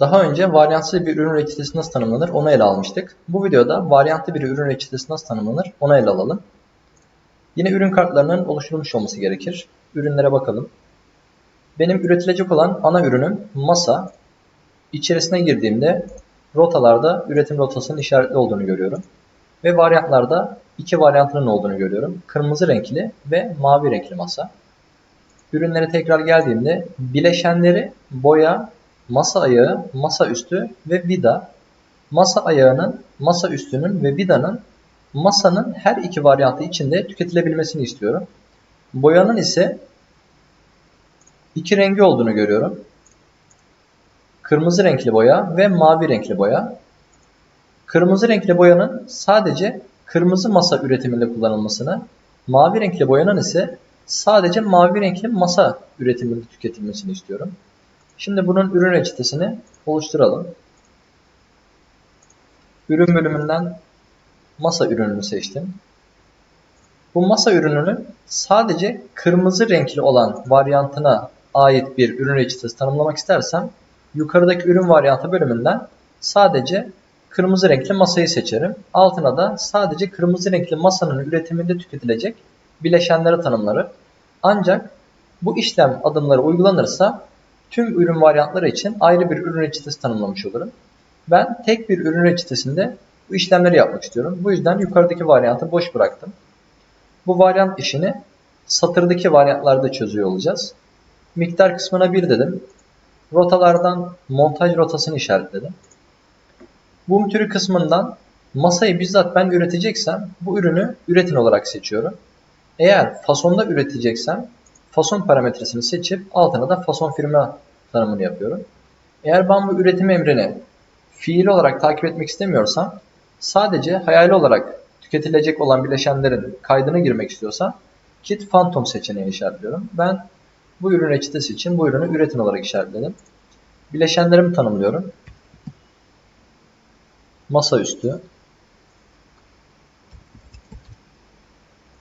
Daha önce varyantsız bir ürün reçetesi nasıl tanımlanır onu ele almıştık. Bu videoda varyantlı bir ürün reçetesi nasıl tanımlanır onu ele alalım. Yine ürün kartlarının oluşturulmuş olması gerekir. Ürünlere bakalım. Benim üretilecek olan ana ürünüm masa. İçerisine girdiğimde rotalarda üretim rotasının işaretli olduğunu görüyorum. Ve varyantlarda iki varyantının olduğunu görüyorum. Kırmızı renkli ve mavi renkli masa. Ürünlere tekrar geldiğimde bileşenleri boya, masa ayağı, masa üstü ve vida. Masa ayağının, masa üstünün ve vidanın masanın her iki varyantı içinde tüketilebilmesini istiyorum. Boyanın ise iki rengi olduğunu görüyorum. Kırmızı renkli boya ve mavi renkli boya. Kırmızı renkli boyanın sadece kırmızı masa üretiminde kullanılmasını, mavi renkli boyanın ise sadece mavi renkli masa üretiminde tüketilmesini istiyorum. Şimdi bunun ürün reçetesini oluşturalım. Ürün bölümünden masa ürününü seçtim. Bu masa ürününün sadece kırmızı renkli olan varyantına ait bir ürün reçetesi tanımlamak istersem yukarıdaki ürün varyantı bölümünden sadece kırmızı renkli masayı seçerim. Altına da sadece kırmızı renkli masanın üretiminde tüketilecek bileşenleri tanımlarım. Ancak bu işlem adımları uygulanırsa tüm ürün varyantları için ayrı bir ürün reçetesi tanımlamış olurum. Ben tek bir ürün reçetesinde bu işlemleri yapmak istiyorum. Bu yüzden yukarıdaki varyantı boş bıraktım. Bu varyant işini satırdaki varyantlarda çözüyor olacağız. Miktar kısmına 1 dedim. Rotalardan montaj rotasını işaretledim. Bu türü kısmından masayı bizzat ben üreteceksem bu ürünü üretin olarak seçiyorum. Eğer fasonda üreteceksem fason parametresini seçip altına da fason firma tanımını yapıyorum. Eğer ben bu üretim emrini fiil olarak takip etmek istemiyorsam sadece hayali olarak tüketilecek olan bileşenlerin kaydını girmek istiyorsam kit phantom seçeneğini işaretliyorum. Ben bu ürün reçetesi için bu ürünü üretin olarak işaretledim. Bileşenlerimi tanımlıyorum. Masaüstü,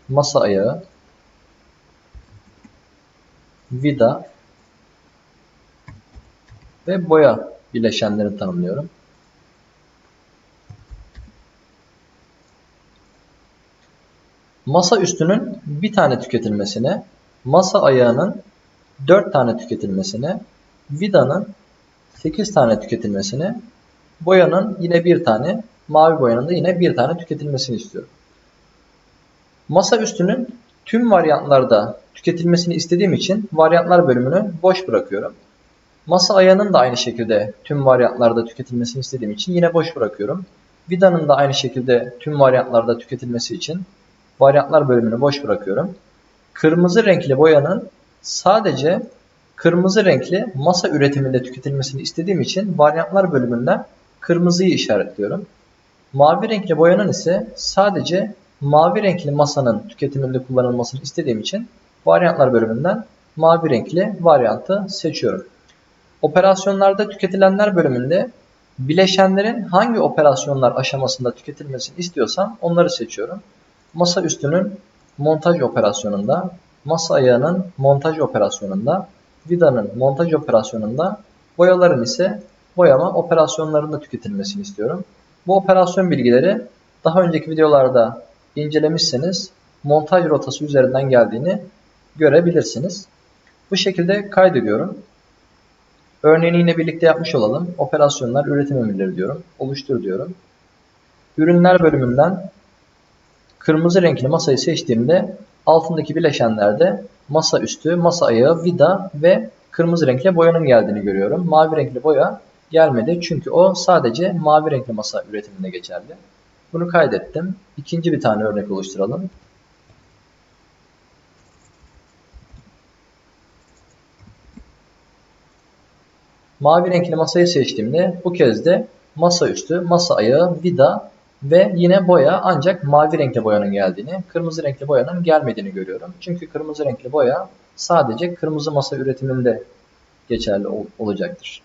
masa ayağı, vida ve boya bileşenlerini tanımlıyorum. Masa üstünün bir tane tüketilmesine, masa ayağının 4 tane tüketilmesine, vidanın 8 tane tüketilmesine, boyanın yine bir tane, mavi boyanın da yine bir tane tüketilmesini istiyorum. Masa üstünün tüm varyantlarda tüketilmesini istediğim için varyantlar bölümünü boş bırakıyorum. Masa ayağının da aynı şekilde tüm varyantlarda tüketilmesini istediğim için yine boş bırakıyorum. Vidanın da aynı şekilde tüm varyantlarda tüketilmesi için varyantlar bölümünü boş bırakıyorum. Kırmızı renkli boyanın sadece kırmızı renkli masa üretiminde tüketilmesini istediğim için varyantlar bölümünden kırmızıyı işaretliyorum. Mavi renkli boyanın ise sadece mavi renkli masanın tüketiminde kullanılmasını istediğim için varyantlar bölümünden mavi renkli varyantı seçiyorum. Operasyonlarda tüketilenler bölümünde bileşenlerin hangi operasyonlar aşamasında tüketilmesini istiyorsam onları seçiyorum. Masa üstünün montaj operasyonunda, masa ayağının montaj operasyonunda, vidanın montaj operasyonunda, boyaların ise boyama operasyonlarında tüketilmesini istiyorum. Bu operasyon bilgileri daha önceki videolarda incelemişseniz montaj rotası üzerinden geldiğini görebilirsiniz. Bu şekilde kaydediyorum. Örneğini yine birlikte yapmış olalım. Operasyonlar, üretim emirleri diyorum. Oluştur diyorum. Ürünler bölümünden kırmızı renkli masayı seçtiğimde altındaki bileşenlerde masa üstü, masa ayağı, vida ve kırmızı renkli boyanın geldiğini görüyorum. Mavi renkli boya gelmedi çünkü o sadece mavi renkli masa üretiminde geçerli. Bunu kaydettim. İkinci bir tane örnek oluşturalım. Mavi renkli masayı seçtiğimde bu kez de masa üstü, masa ayağı, vida ve yine boya ancak mavi renkli boyanın geldiğini, kırmızı renkli boyanın gelmediğini görüyorum. Çünkü kırmızı renkli boya sadece kırmızı masa üretiminde geçerli ol olacaktır.